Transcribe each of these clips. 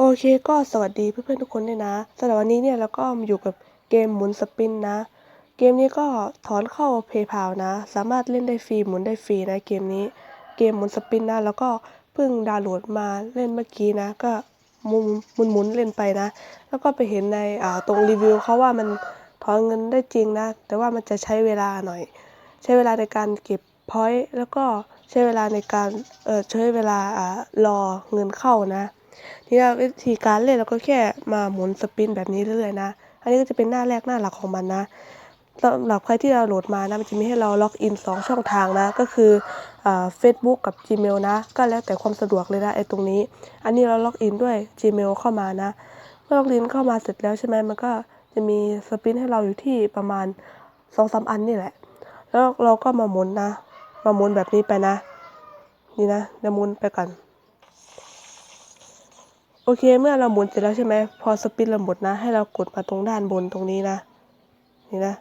โอเคก็สวัสดีเพื่อนๆทุกคนด้วยนะสำหรับวันนี้เนี่ยเราก็อยู่กับเกมหมุนสปินนะ เกมนี้ก็ถอนเข้า PayPal นะ สามารถเล่นได้ฟรีหมุนได้ฟรีนะเกมนี้ เกมหมุนสปินนะ แล้วก็เพิ่งดาวน์โหลดมาเล่นเมื่อกี้นะ ก็หมุนหมุนหมุนเล่นไปนะ แล้วก็ไปเห็นในอ่าตรงรีวิวเขาว่ามันถอนเงินได้จริงนะ แต่ว่ามันจะใช้เวลาหน่อย ใช้เวลาในการเก็บพอยต์แล้วก็ใช้เวลาในการเออใช้เวลาอ่ารอเงินเข้านะ ทีนี้วิธีการเล่นเราก็แค่มาหมุนสปินแบบนี้เรื่อยๆนะ อันนี้ก็จะเป็นหน้าแรกหน้าหลักของมันนะสำหรับใครที่เราโหลดมานะมันจะมีให้เราล็อกอิน 2 ช่องทางนะ ก็คืออ่า Facebook กับ Gmail นะ ก็แล้วแต่ความสะดวกเลยนะไอ้ตรงนี้ อันนี้เราล็อกอินด้วย Gmail เข้ามานะ เมื่อล็อกอินเข้ามาเสร็จแล้วใช่ไหมมันก็จะมีสปินให้เราอยู่ที่ประมาณ2อสอันนี่แหละ แล้วเราก็มาหมุนนะ มาหมุนแบบนี้ไปนะ นี่นะเดี๋ยวหมุนไปก่อน โอเคเมื่อเราหมุนเสร็จแล้วใช่ไหมพอสปินเราหมดนะ ให้เรากดมาตรงด้านบนตรงนี้นะ นี่นะ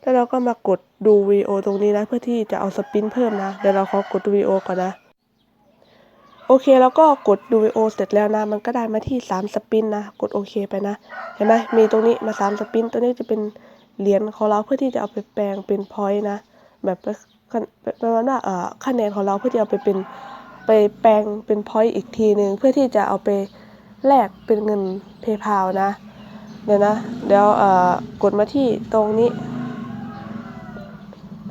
แล้วเราก็มากดดูวีโอตรงนี้นะ เพื่อที่จะเอาสปินเพิ่มนะ เดี๋ยวเราขอกดดูวีโอก่อนนะ โอเคแล้วก็กดดูวีโอเสร็จแล้วนะ มันก็ได้มาที่ 3 สปินนะ กดโอเคไปนะ เห็นไหมมีตรงนี้มา 3 สปิน ตัวนี้จะเป็นเหรียญของเราเพื่อที่จะเอาไปแปลงเป็นพอยต์นะ แบบประมาณว่าเอ่อคะแนนของเราเพื่อที่เอาไปเป็นไปแปลงเป็นพอยต์อีกทีหนึ่งเพื่อที่จะเอาไป แลกเป็นเงิน PayPal นะ เดี๋ยวนะ เดี๋ยวเอ่อกดมาที่ตรงนี้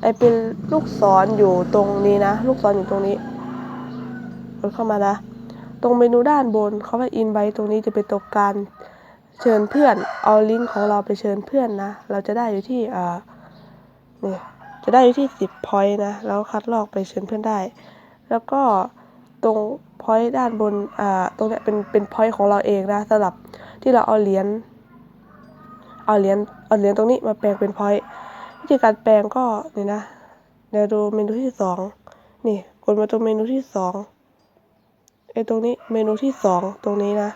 ไอเป็นลูกศรออยู่ตรงนี้นะ ลูกศรออยู่ตรงนี้ กดเข้ามานะ ตรงเมนูด้านบนเขาว่า invite ตรงนี้จะเป็นตัวการเชิญเพื่อน เอาลิงก์ของเราไปเชิญเพื่อนนะ เราจะได้อยู่ที่อ่านี่จะได้อยู่ที่ 10 point นะ แล้วคัดลอกไปเชิญเพื่อนได้ แล้วก็ ตรง point ด้านบนอ่าตรงเนี้ยเป็นเป็น point ของเราเองนะสำหรับที่เราเอาเหรียญเอาเหรียญเอาเหรียญตรงนี้มาแปลงเป็น point วิธีการแปลงก็นี่นะเดี๋ยวดูเมนูที่สองนี่กดมาตรงเมนูที่สองไอ้ตรงนี้เมนูที่สองตรงนี้นะ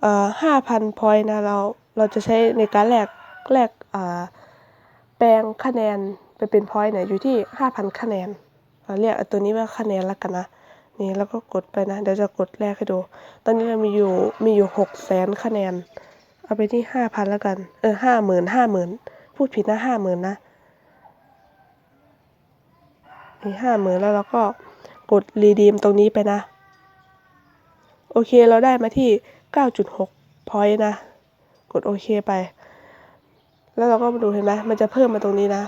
เอ่อห้าพันพอยต์นะเราเราจะใช้ในการแลกแลกอ่าแปลงคะแนนไปเป็นพอยต์เนี่ยอยู่ที่ห้าพันคะแนน เราเรียกตัวนี้ว่าคะแนนแล้วกันนะนี่แล้วก็กดไปนะเดี๋ยวจะกดแรกให้ดู ตอนนี้เรามีอยู่มีอยู่หกแสนคะแนน เอาไปที่ห้าพันแล้วกัน เออห้าหมื่นห้าหมื่นพูดผิดนะห้าหมื่นนะนี่ห้าหมื่นแล้วเราก็กดรีดีมตรงนี้ไปนะ โอเคเราได้มาที่9.6พอยต์นะ กดโอเคไป แล้วเราก็มาดูเห็นไหมมันจะเพิ่มมาตรงนี้นะ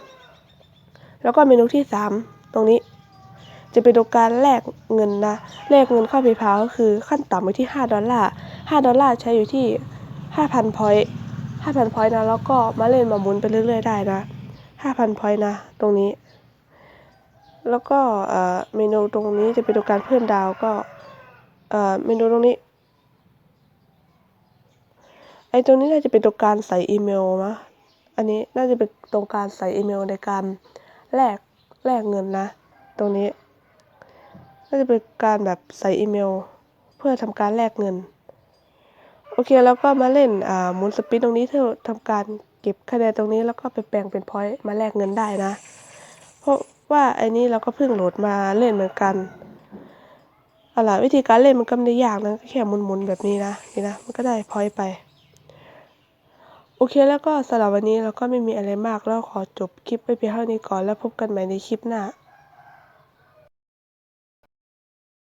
แล้วก็เมนูที่3ตรงนี้ จะเป็นตัวการแลกเงินนะแลกเงินเข้า PayPal ก็คือขั้นต่ำไว้ที่ 5 ดอลลาร์ 5 ดอลลาร์ใช้อยู่ที่ 5,000พอยต์5,000พอยต์นะ แล้วก็มาเล่นมาหมุนไปเรื่อยๆได้นะ 5,000พอยต์นะ ตรงนี้ แล้วก็เมนูตรงนี้จะเป็นตัวการเพิ่มดาวก็เมนูตรงนี้ไอ้ตรงนี้น่าจะเป็นตัวการใส่อีเมลนะอันนี้น่าจะเป็นตรงการใส่อีเมลในการแลกแลกเงินนะ ตรงนี้ น่าจะเป็นการแบบใส่อีเมล เพื่อทำการแลกเงิน โอเคแล้วก็มาเล่นอ่าหมุนสปินตรงนี้เพื่อทำการเก็บคะแนนตรงนี้แล้วก็ไปแปลงเป็นพอยต์มาแลกเงินได้นะ เพราะว่าไอ้นี้เราก็เพิ่งโหลดมาเล่นเหมือนกันเอาล่ะวิธีการเล่นมันก็ไม่ได้ยากนะแค่หมุนๆแบบนี้นะนี่นะมันก็ได้พอยต์ไปโอเคแล้วก็สำหรับวันนี้เราก็ไม่มีอะไรมากแล้วขอจบคลิปไปเพียงเท่านี้ก่อนแล้วพบกันใหม่ในคลิปหน้า